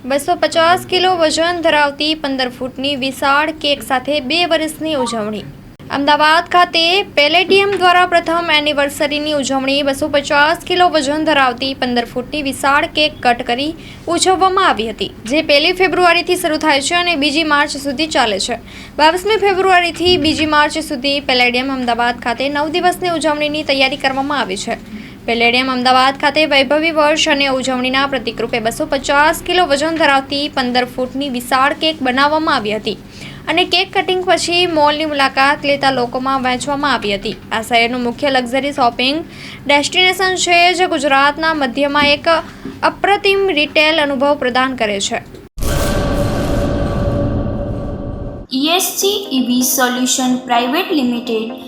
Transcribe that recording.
બસો પચાસ કિલો વજન ધરાવતી પંદર ફૂટની વિશાળ કેક સાથે બે વર્ષની ઉજવણી. અમદાવાદ ખાતે પેલેડિયમ દ્વારા પ્રથમ એનિવર્સરીની ઉજવણી બસો પચાસ કિલો વજન ધરાવતી પંદર ફૂટની વિશાળ કેક કટ કરી ઉજવવામાં આવી હતી, જે પહેલી ફેબ્રુઆરીથી શરૂ થાય છે અને બીજી માર્ચ સુધી ચાલે છે. બાવીસમી ફેબ્રુઆરીથી બીજી માર્ચ સુધી પેલેડિયમ અમદાવાદ ખાતે નવ દિવસની ઉજવણીની તૈયારી કરવામાં આવી છે. પેલેડિયમ અમદાવાદ ખાતે વૈભવી વર્ષ અને ઉજવણીના પ્રતિકરૂપે બસો પચાસ કિલો વજન ધરાવતી પંદર ફૂટની વિશાળ કેક બનાવવામાં આવી હતી. અને કેક કટિંગ પછી મોલની મુલાકાત લેતા લોકોમાં વહેંચવામાં આવી હતી. આ શહેરનું મુખ્ય લક્ઝરી શોપિંગ ડેસ્ટિનેશન છે જે ગુજરાતના મધ્યમાં એક અપ્રતિમ રિટેલ અનુભવ પ્રદાન કરે છે. ESC EV solution private limited